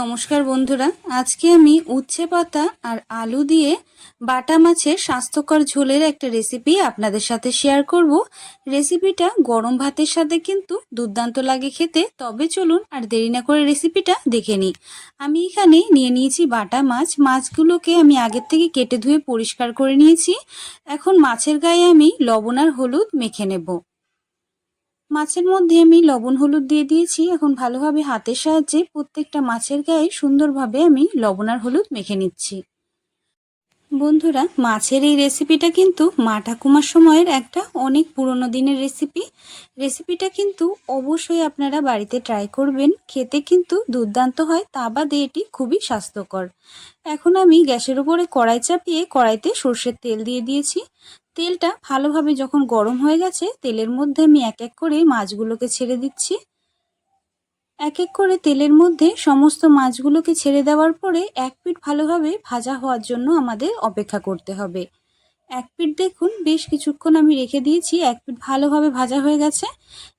নমস্কার বন্ধুরা, আজকে আমি উচ্ছে পাতা আর আলু দিয়ে বাটা মাছের স্বাস্থ্যকর ঝোলের একটা রেসিপি আপনাদের সাথে শেয়ার করব। রেসিপিটা গরম ভাতের সাথে কিন্তু দুর্দান্ত লাগে খেতে, তবে চলুন আর দেরি না করে রেসিপিটা দেখে নিই। আমি এখানে নিয়ে নিয়েছি বাটা মাছ, মাছগুলোকে আমি আগের থেকে কেটে ধুয়ে পরিষ্কার করে নিয়েছি। এখন মাছের গায়ে আমি লবণ আর হলুদ মেখে নেব। মাছের মধ্যে আমি লবণ, হলুদ দিয়ে দিয়েছি। এখন ভালোভাবে হাতের সাহায্যে প্রত্যেকটা মাছের গায়ে সুন্দরভাবে আমি লবণ আর হলুদ মেখে নিচ্ছি। বন্ধুরা, মাছের এই রেসিপিটা কিন্তু মা ঠাকুমার সময়ের একটা অনেক পুরনো দিনের রেসিপি। রেসিপিটা কিন্তু অবশ্যই আপনারা বাড়িতে ট্রাই করবেন। খেতে কিন্তু দুর্দান্ত হয়, তা বাদে এটি খুবই স্বাস্থ্যকর। এখন আমি গ্যাসের উপরে কড়াই চাপিয়ে কড়াইতে সর্ষের তেল দিয়ে দিয়েছি। তেলটা ভালোভাবে যখন গরম হয়ে গেছে, তেলের মধ্যে আমি এক এক করে মাছগুলোকে ছেড়ে দিচ্ছি। এক এক করে তেলের মধ্যে সমস্ত মাছগুলোকে ছেড়ে দেওয়ার পরে এক পিঠ ভালোভাবে ভাজা হওয়ার জন্য আমাদের অপেক্ষা করতে হবে। এক পিঠ দেখুন, বেশ কিছুক্ষণ আমি রেখে দিয়েছি, এক পিঠ ভালোভাবে ভাজা হয়ে গেছে।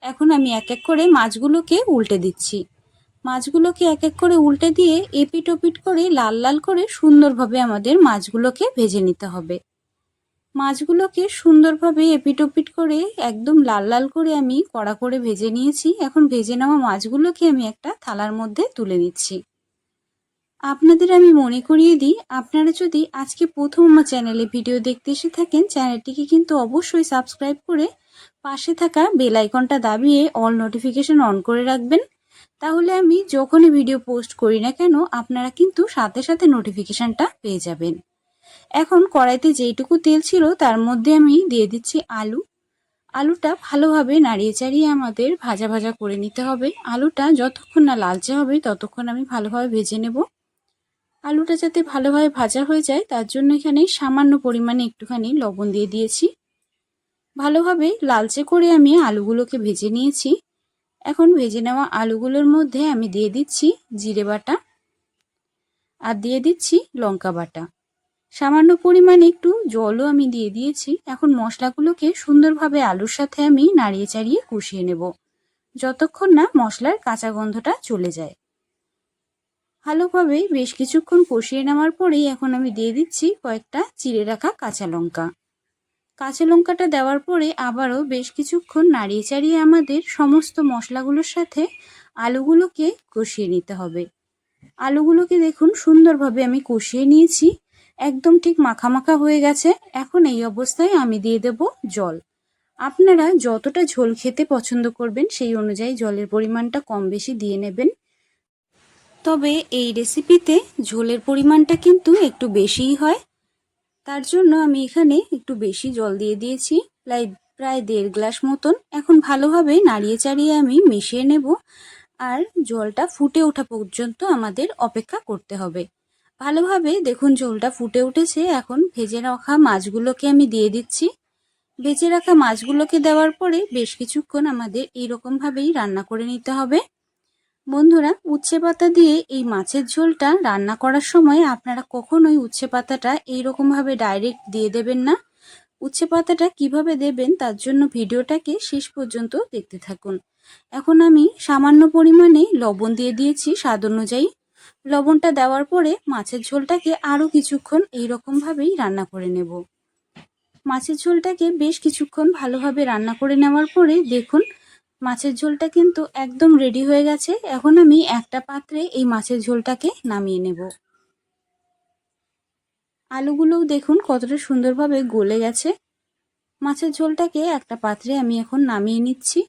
এখন আমি এক এক করে মাছগুলোকে উল্টে দিচ্ছি। মাছগুলোকে এক এক করে উল্টে দিয়ে এপিট ওপিট করে লাল লাল করে সুন্দরভাবে আমাদের মাছগুলোকে ভেজে নিতে হবে। মাছগুলোকে সুন্দরভাবে এপিটোপিট করে একদম লাল লাল করে আমি কড়া করে ভেজে নিয়েছি। এখন ভেজে নেওয়া মাছগুলোকে আমি একটা থালার মধ্যে তুলে নিচ্ছি। আপনাদের আমি মনে করিয়ে দিই, আপনারা যদি আজকে প্রথম আমার চ্যানেলে ভিডিও দেখতে এসে থাকেন, চ্যানেলটিকে কিন্তু অবশ্যই সাবস্ক্রাইব করে পাশে থাকা বেল আইকনটা দাবিয়ে অল নোটিফিকেশন অন করে রাখবেন। তাহলে আমি যখনই ভিডিও পোস্ট করি না কেন, আপনারা কিন্তু সাথে সাথে নোটিফিকেশানটা পেয়ে যাবেন। এখন কড়াইতে যেইটুকু তেল ছিল, তার মধ্যে আমি দিয়ে দিচ্ছি আলু। আলুটা ভালোভাবে নাড়িয়ে চাড়িয়ে আমাদের ভাজা ভাজা করে নিতে হবে। আলুটা যতক্ষণ না লালচে হবে, ততক্ষণ আমি ভালোভাবে ভেজে নেব। আলুটা যাতে ভালোভাবে ভাজা হয়ে যায়, তার জন্য এখানে সামান্য পরিমাণে একটুখানি লবণ দিয়ে দিয়েছি। ভালোভাবে লালচে করে আমি আলুগুলোকে ভেজে নিয়েছি। এখন ভেজে নেওয়া আলুগুলোর মধ্যে আমি দিয়ে দিচ্ছি জিরে বাটা আর দিয়ে দিচ্ছি লঙ্কা বাটা। সামান্য পরিমাণে একটু জলও আমি দিয়ে দিয়েছি। এখন মশলাগুলোকে সুন্দরভাবে আলুর সাথে আমি নাড়িয়ে চাড়িয়ে কষিয়ে নেব। যতক্ষণ না মশলার কাঁচা গন্ধটা চলে যায়। ভালোভাবে বেশ কিছুক্ষণ কষিয়ে নেওয়ার পরেই এখন আমি দিয়ে দিচ্ছি কয়েকটা চিড়ে রাখা কাঁচা লঙ্কা। কাঁচা লঙ্কাটা দেওয়ার পরে আবারও বেশ কিছুক্ষণ নাড়িয়ে চাড়িয়ে আমাদের সমস্ত মশলাগুলোর সাথে আলুগুলোকে কষিয়ে নিতে হবে। আলুগুলোকে দেখুন সুন্দরভাবে আমি কষিয়ে নিয়েছি। একদম ঠিক মাখা মাখা হয়ে গেছে। এখন এই অবস্থায় আমি দিয়ে দেব জল। আপনারা যতটা ঝোল খেতে পছন্দ করবেন, সেই অনুযায়ী জলের পরিমাণটা কম বেশি দিয়ে নেবেন। তবে এই রেসিপিতে ঝোলের পরিমাণটা কিন্তু একটু বেশিই হয়। তার জন্য আমি এখানে একটু বেশি জল দিয়ে দিয়েছি, প্রায় প্রায় দেড় গ্লাস মতন। এখন ভালোভাবে নাড়িয়ে চাড়িয়ে আমি মিশিয়ে নেব। আর জলটা ফুটে ওঠা পর্যন্ত আমাদের অপেক্ষা করতে হবে। ভালোভাবে দেখুন ঝোলটা ফুটে উঠেছে। এখন ভেজে রাখা মাছগুলোকে আমি দিয়ে দিচ্ছি। ভেজে রাখা মাছগুলোকে দেওয়ার পরে বেশ কিছুক্ষণ আমাদের এইরকমভাবেই রান্না করে নিতে হবে। বন্ধুরা, উচ্ছে পাতা দিয়ে এই মাছের ঝোলটা রান্না করার সময় আপনারা কখনোই উচ্ছে পাতাটা এইরকমভাবে ডাইরেক্ট দিয়ে দেবেন না। উচ্ছে পাতাটা কীভাবে দেবেন তার জন্য ভিডিওটাকে শেষ পর্যন্ত দেখতে থাকুন। এখন আমি সামান্য পরিমাণে লবণ দিয়ে দিয়েছি স্বাদ অনুযায়ী। লবণটা দেওয়ার পরে মাছের ঝোলটাকে আরও কিছুক্ষণ এই রকমভাবেই রান্না করে নেব। মাছের ঝোলটাকে বেশ কিছুক্ষণ ভালোভাবে রান্না করে নেওয়ার পরে দেখুন, মাছের ঝোলটা কিন্তু একদম রেডি হয়ে গেছে। এখন আমি একটা পাত্রে এই মাছের ঝোলটাকে নামিয়ে নেব। আলুগুলোও দেখুন কতটা সুন্দরভাবে গলে গেছে। মাছের ঝোলটাকে একটা পাত্রে আমি এখন নামিয়ে নিচ্ছি।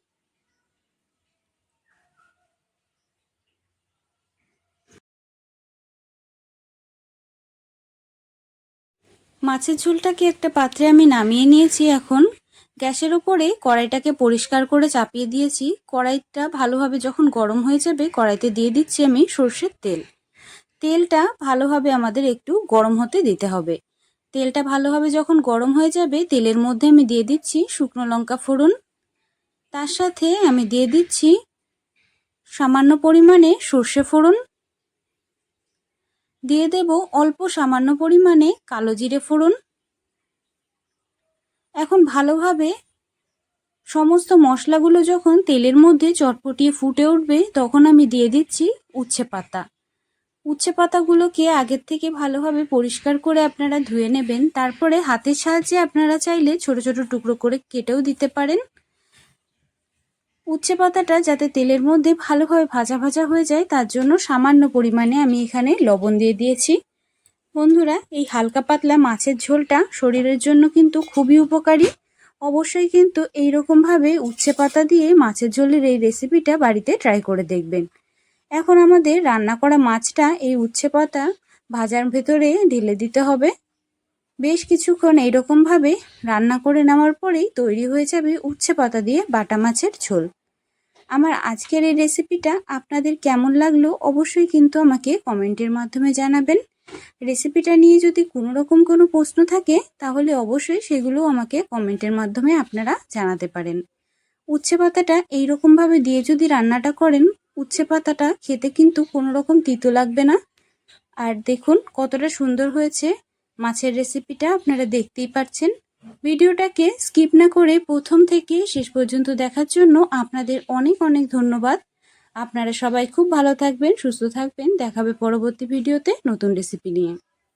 মাছের ঝোলটাকে একটা পাত্রে আমি নামিয়ে নিয়েছি এখন। গ্যাসের ওপরে কড়াইটাকে পরিষ্কার করে চাপিয়ে দিয়েছি। কড়াইটা ভালোভাবে যখন গরম হয়ে যাবে, কড়াইতে দিয়ে দিচ্ছি আমি সর্ষের তেল। তেলটা ভালোভাবে আমাদের একটু গরম হতে দিতে হবে। তেলটা ভালোভাবে যখন গরম হয়ে যাবে, তেলের মধ্যে আমি দিয়ে দিচ্ছি শুকনো লঙ্কা ফোড়ন। তার সাথে আমি দিয়ে দিচ্ছি সামান্য পরিমাণে সর্ষে ফোড়ন। দিয়ে দেব অল্প সামান্য পরিমাণে কালো জিরে ফোড়ন। এখন ভালোভাবে সমস্ত মশলাগুলো যখন তেলের মধ্যে চটপটিয়ে ফুটে উঠবে, তখন আমি দিয়ে দিচ্ছি উচ্ছে পাতা। উচ্ছে পাতাগুলোকে আগের থেকে ভালোভাবে পরিষ্কার করে আপনারা ধুয়ে নেবেন। তারপরে হাতের সাহায্যে আপনারা চাইলে ছোট ছোট টুকরো করে কেটেও দিতে পারেন। উচ্ছে পাতাটা যাতে তেলের মধ্যে ভালোভাবে ভাজা ভাজা হয়ে যায়, তার জন্য সামান্য পরিমাণে আমি এখানে লবণ দিয়ে দিয়েছি। বন্ধুরা, এই হালকা পাতলা মাছের ঝোলটা শরীরের জন্য কিন্তু খুবই উপকারী। অবশ্যই কিন্তু এই রকমভাবে উচ্ছে পাতা দিয়ে মাছের ঝোলের এই রেসিপিটা বাড়িতে ট্রাই করে দেখবেন। এখন আমাদের রান্না করা মাছটা, এই উচ্ছে পাতা ভাজার ভেতরে ঢেলে দিতে হবে। বেশ কিছুক্ষণ এইরকমভাবে রান্না করে নেওয়ার পরেই তৈরি হয়ে যাবে উচ্ছে পাতা দিয়ে বাটা মাছের ঝোল। আমার আজকের এই রেসিপিটা আপনাদের কেমন লাগল অবশ্যই কিন্তু আমাকে কমেন্টের মাধ্যমে জানাবেন। রেসিপিটা নিয়ে যদি কোনো রকম কোনো প্রশ্ন থাকে, তাহলে অবশ্যই সেগুলো আমাকে কমেন্টের মাধ্যমে আপনারা জানাতে পারেন। উচ্ছে পাতাটা এইরকমভাবে দিয়ে যদি রান্নাটা করেন, উচ্ছে পাতাটা খেতে কিন্তু কোনো রকম তিতো লাগবে না। আর দেখুন কতটা সুন্দর হয়েছে। মাছের রেসিপিটা আপনারা দেখতেই পাচ্ছেন ভিডিওটাকে স্কিপ না করে প্রথম থেকে শেষ পর্যন্ত দেখার জন্য আপনাদের অনেক অনেক ধন্যবাদ। আপনারা সবাই খুব ভালো থাকবেন, সুস্থ থাকবেন। দেখাবে পরবর্তী ভিডিওতে নতুন রেসিপি নিয়ে।